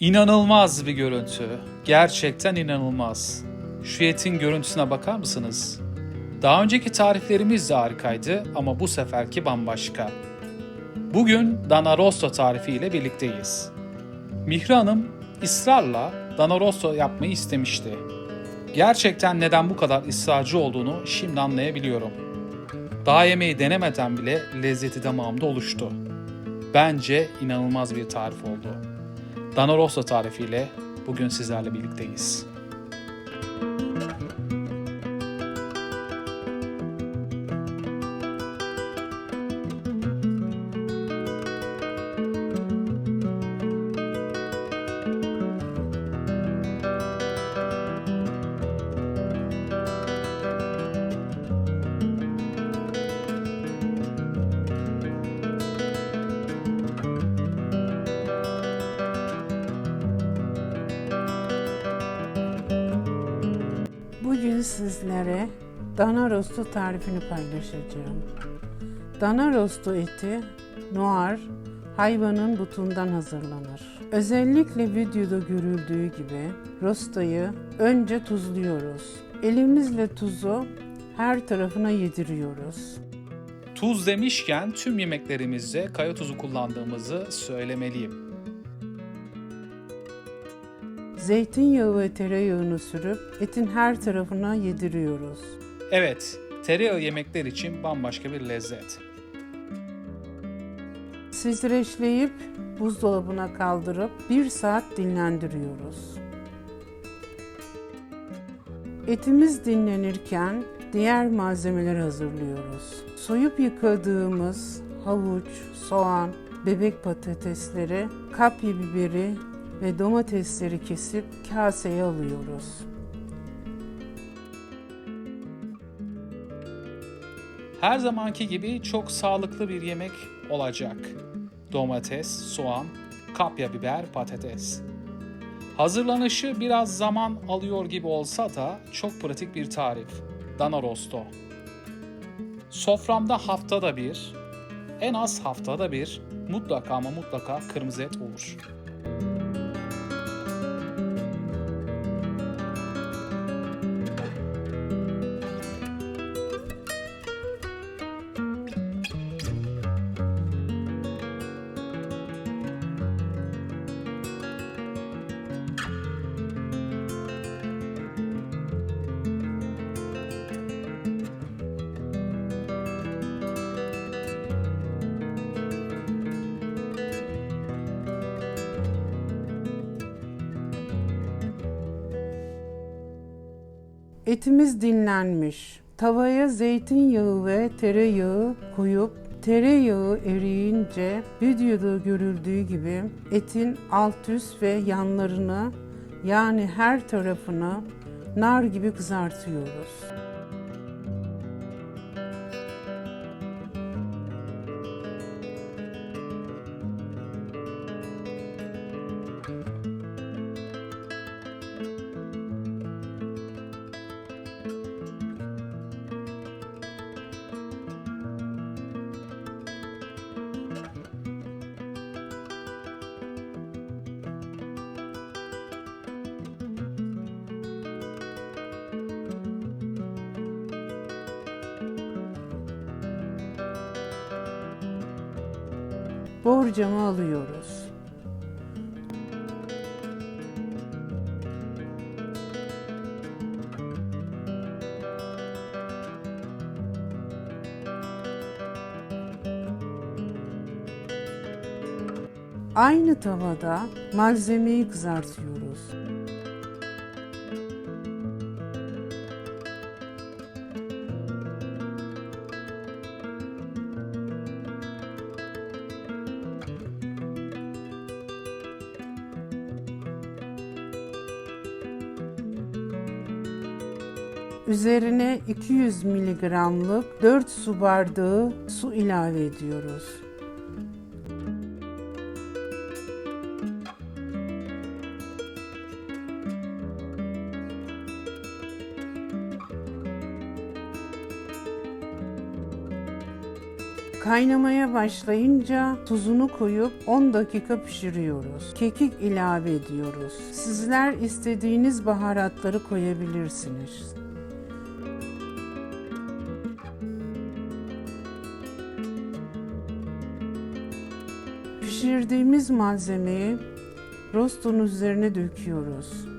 İnanılmaz bir görüntü. Gerçekten inanılmaz. Şu etin görüntüsüne bakar mısınız? Daha önceki tariflerimiz de harikaydı ama bu seferki bambaşka. Bugün Dana Rosto tarifi ile birlikteyiz. Mihri Hanım ısrarla Dana Rosto yapmayı istemişti. Gerçekten neden bu kadar ısrarcı olduğunu şimdi anlayabiliyorum. Daha yemeği denemeden bile lezzeti damağımda oluştu. Bence inanılmaz bir tarif oldu. Dana Rosso tarifiyle bugün sizlerle birlikteyiz. Sizlere dana rostu tarifini paylaşacağım. Dana rostu eti noir hayvanın butundan hazırlanır. Özellikle videoda görüldüğü gibi rostoyu önce tuzluyoruz. Elimizle tuzu her tarafına yediriyoruz. Tuz demişken tüm yemeklerimizde kaya tuzu kullandığımızı söylemeliyim. Zeytinyağı ve tereyağını sürüp etin her tarafına yediriyoruz. Evet, tereyağı yemekler için bambaşka bir lezzet. Streçleyip buzdolabına kaldırıp bir saat dinlendiriyoruz. Etimiz dinlenirken diğer malzemeleri hazırlıyoruz. Soyup yıkadığımız havuç, soğan, bebek patatesleri, kapya biberi ve domatesleri kesip kaseye alıyoruz. Her zamanki gibi çok sağlıklı bir yemek olacak. Domates, soğan, kapya biber, patates. Hazırlanışı biraz zaman alıyor gibi olsa da çok pratik bir tarif. Dana rosto. Soframda haftada bir, en az haftada bir mutlaka ama mutlaka kırmızı et olur. Etimiz dinlenmiş. Tavaya zeytinyağı ve tereyağı koyup tereyağı eriyince videoda görüldüğü gibi etin alt üst ve yanlarını yani her tarafını nar gibi kızartıyoruz. Borcamı alıyoruz. Aynı tavada malzemeyi kızartıyoruz. Üzerine 200 miligramlık 4 su bardağı su ilave ediyoruz. Kaynamaya başlayınca tuzunu koyup 10 dakika pişiriyoruz. Kekik ilave ediyoruz. Sizler istediğiniz baharatları koyabilirsiniz. Pişirdiğimiz malzemeyi rostonun üzerine döküyoruz.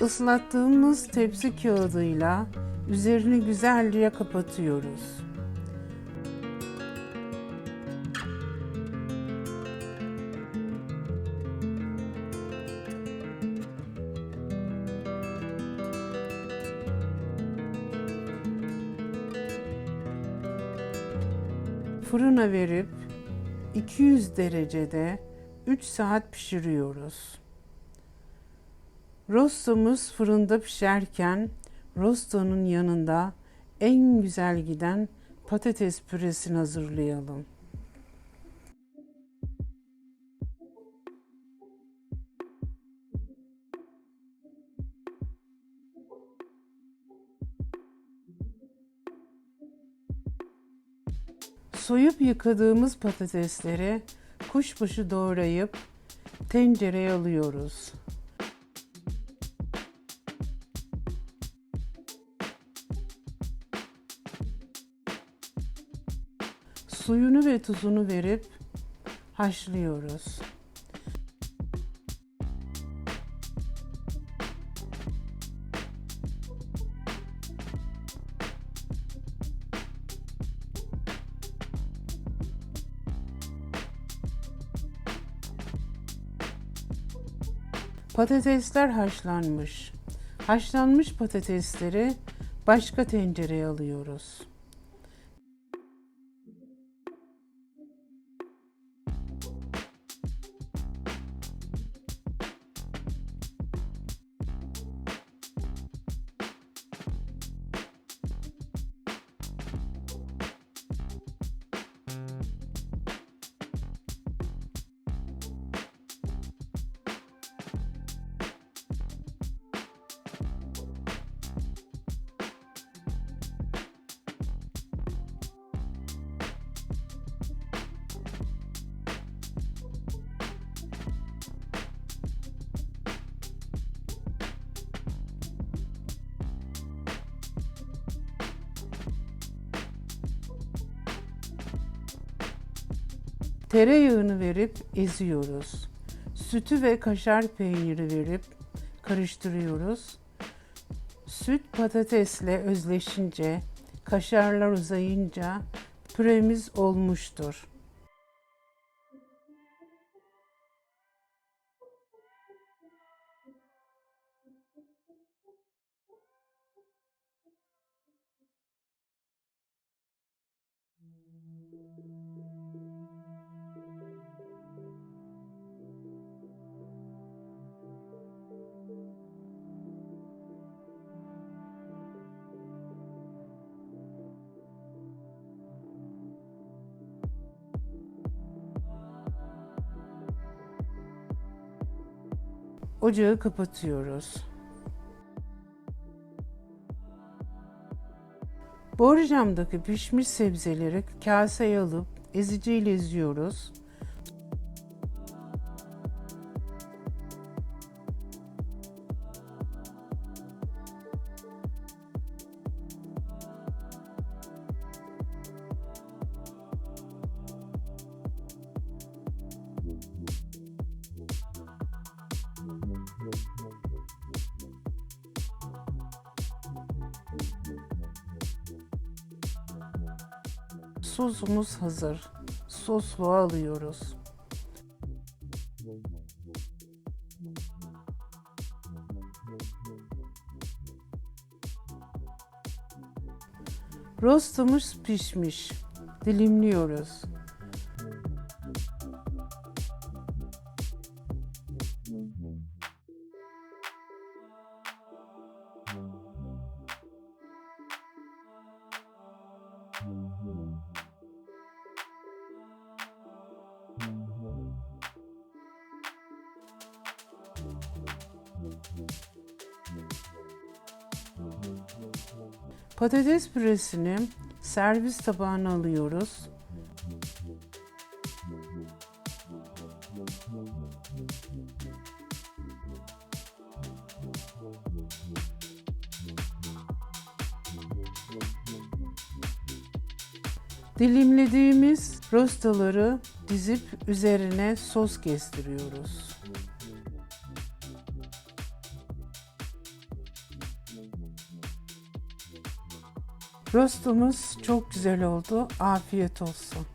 Islattığımız tepsi kağıdıyla üzerini güzelce kapatıyoruz. Fırına verip 200 derecede 3 saat pişiriyoruz. Rostomuz fırında pişerken rostonun yanında en güzel giden patates püresini hazırlayalım. Soyup yıkadığımız patatesleri kuşbaşı doğrayıp tencereye alıyoruz. Suyunu ve tuzunu verip haşlıyoruz. Patatesler haşlanmış. Haşlanmış patatesleri başka tencereye alıyoruz. Tereyağını verip eziyoruz. Sütü ve kaşar peyniri verip karıştırıyoruz. Süt patatesle özleşince, kaşarlar uzayınca püremiz olmuştur. Ocağı kapatıyoruz. Borcamdaki pişmiş sebzeleri kaseye alıp eziciyle eziyoruz. Sosumuz hazır. Sosluğa alıyoruz. Rostumuz pişmiş. Dilimliyoruz. Patates püresini servis tabağına alıyoruz. Dilimlediğimiz rostaları dizip üzerine sos kestiriyoruz. Rostomuz çok güzel oldu. Afiyet olsun.